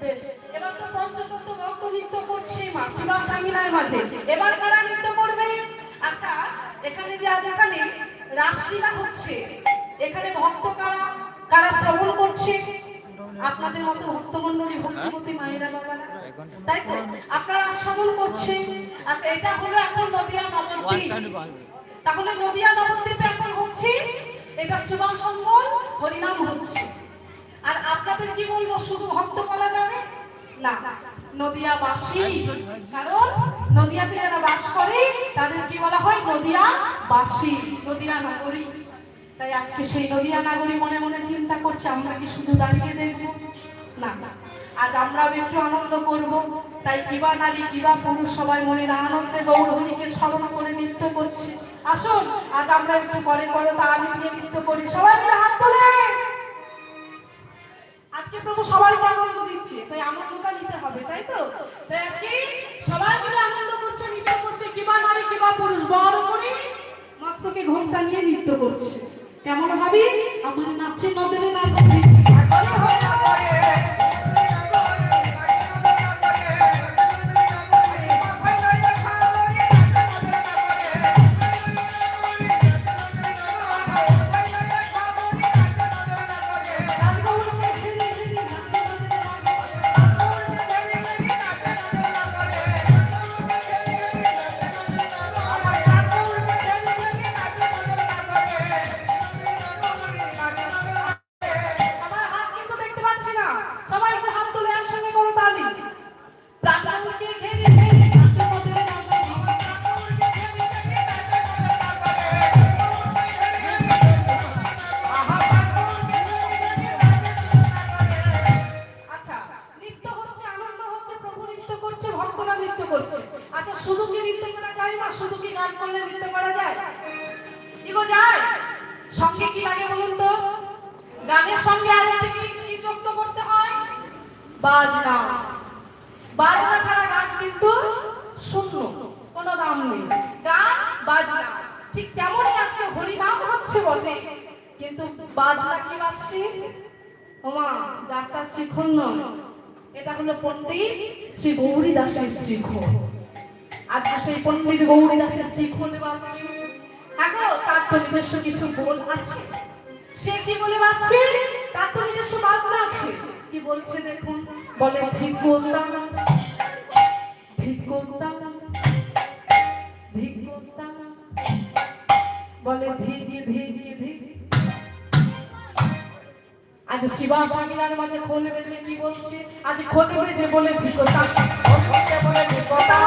বেশ। এবার তো পঞ্চতত্ত্ব ভক্ত নৃত্য করছে মাসিমা সামিনার মাঝে। এবার কারা নৃত্য করবে? আচ্ছা এখানে যে আজ এখানে রাসলীলা হচ্ছে এখানে ভক্ত কারা? কারা শ্রবণ করছে? আপনাদের মতো ভক্তমন্ডলী ভক্তিপতি মায়েরা বাবারা। তাই তো? আপনারা শ্রবণ করছেন। আচ্ছা এটা হলো এখন নদিয়া নবদ্বীপ। তাহলে নদিয়া নবদ্বীপে এখন হচ্ছে এটা শিবাসঙ্গল হরিনাম হচ্ছে। আর আপনাদের কি বলব, শুধু ভক্ত বলা যাবে না নদিয়াবাসী কারণ নদিয়াতে যারা বাস করে, তাদের কি বলা হয়? নদিয়াবাসী নদিয়া নাগরী। তাই আজকে সেই নদিয়া নাগরী মনে মনে চিন্তা করছে, আমরা কি শুধু দাঁড়িয়ে দেখব? না। আজ আমরা একটু আনন্দ করব। তাই কিবা নারী কিবা পুরুষ সবাই মনের আনন্দে গৌরহরিকে স্মরণ করে নৃত্য করছে। আসুন, আজ আমরা একটু পরে পরে তাল দিয়ে নৃত্য করি। সবাই মিলে হাত তোলে আজকে প্রভু সবাইকে আনন্দ দিচ্ছে, তাই আনন্দটা নিতে হবে, তাই তো? তাই আজকে সবাই মিলে আনন্দ করছে নৃত্য করছে কিবা নারী কিবা পুরুষ বড় করে মস্তকে ঘোমটা নিয়ে নৃত্য করছে। কেমন ভাবি? আমার নাচে নদরে না কি লাগে বলুন তো? গানের সঙ্গে আর কি যুক্ত করতে হয়? বাজনা। বাজনা ছাড়া গান কিন্তু শূন্য, কোনো দাম নেই। গান, বাজনা, ঠিক তেমনই হরি হরিনাম হচ্ছে বটে। কিন্তু বাজনা কি বাজছে? ওমা, যারটা শিখন এটা হলো পণ্ডিত শ্রী গৌরী দাসের শিখন আজকে সেই পণ্ডিত গৌরী দাসের শিখন বাজছে এখন তার তো নিজস্ব কিছু গোল আছে। সে কি বলে বাজছে তার তো নিজস্ব বাজনা আছে। কি বলছে দেখুন? বলে ভিক্ষতা ভিক্ষতা ভিক্ষতা বলে ধীর ধীর ধীর আজ শিবা সামিনার মাঝে খোলে বেজে কি বলছে? আজ খোলে বেজে বলে বলতে বলে বিপদা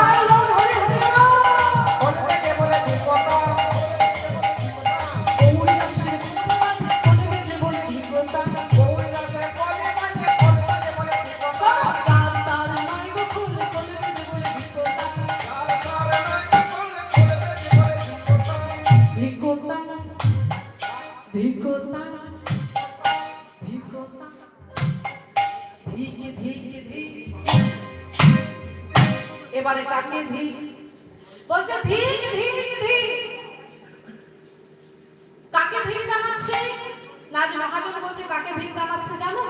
বলছে, ধীর ধীর ধীর। কাকে ধীর জানাচ্ছে? নাজ মহাজন বলছে, কাকে ধীর জানাচ্ছে জানো?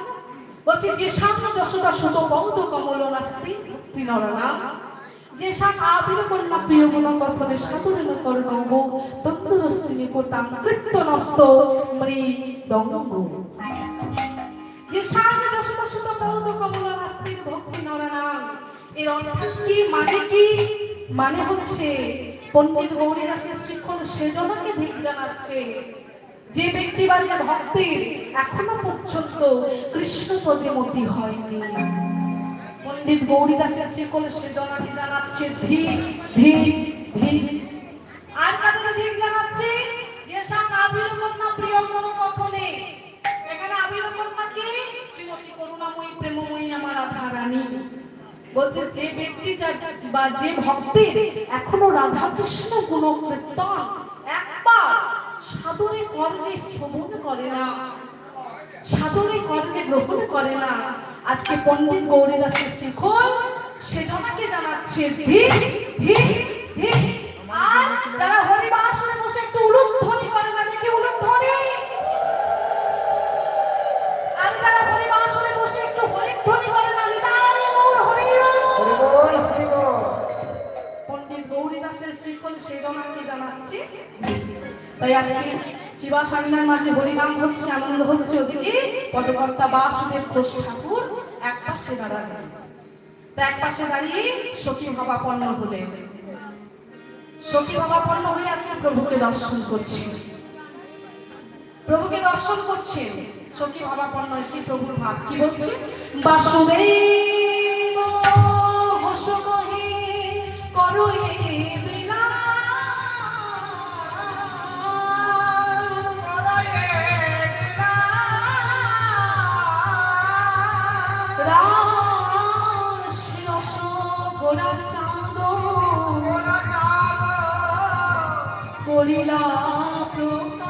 বলছে, যে সামনে যশোদা সুত বৌদ্ধ কমল নাস্তি ভক্তি নরনা যে সাপ আবির কন্যা প্রিয় গুণ কথনে সাধুরেন করণ গো তত্ত্বরস্তি নিপতাম কৃত্য নষ্ট মৃদঙ্গ যে সামনে যশোদা সুত বৌদ্ধ কমল নাস্তি, ভক্তি নরনা এর মানে কি? মানে হচ্ছে পণ্ডিত গৌরী দাসের শিক্ষণ সেজনাকে ধিক জানাচ্ছে। যে ব্যক্তি বা যে ভক্তের এখনও পর্যন্ত কৃষ্ণ প্রতিমতি হয়নি। পণ্ডিত গৌরী দাসের শিক্ষণ সেজনাকে জানাচ্ছে ধীর ধীর ধীর। আর কাদের ধিক জানাচ্ছে? যে সাপ আবির্ভূত প্রিয় কোনো কথনে এখানে আবির্ভূত কি? শ্রীমতী করুণাময়ী, প্রেমময়ী আমার রাধা রানী বলছে, যে ব্যক্তি বা যে ভক্তের এখনও রাধা কৃষ্ণ গুণ কীর্তন একবার সাদরে কর্ণে শ্রবণ করে না, সাদরে কর্ণে গ্রহণ করে না। আজকে পণ্ডিত গৌরীদাসের শিখর সেজনাকে জানাচ্ছে, ধীর ধীর ধীর। আর যারা হরিবাসনে বসে একটু উলুধ্বনি সান্নার মাঝে হরিনাম হচ্ছে, আনন্দ হচ্ছে ওদিকে। পদকর্তা বাসুদেব ঘোষ ঠাকুর এক পাশে দাঁড়ালেন। এক পাশে দাঁড়িয়ে সখী ভাবাপন্ন হলেন সখী ভাবাপন্ন হয়ে আছে প্রভুকে দর্শন করছে। প্রভুকে দর্শন করছেন সখী ভাবাপন্ন সেই প্রভুর ভাব কি বলছে? বাসুদেব! করিলা প্রকাশ।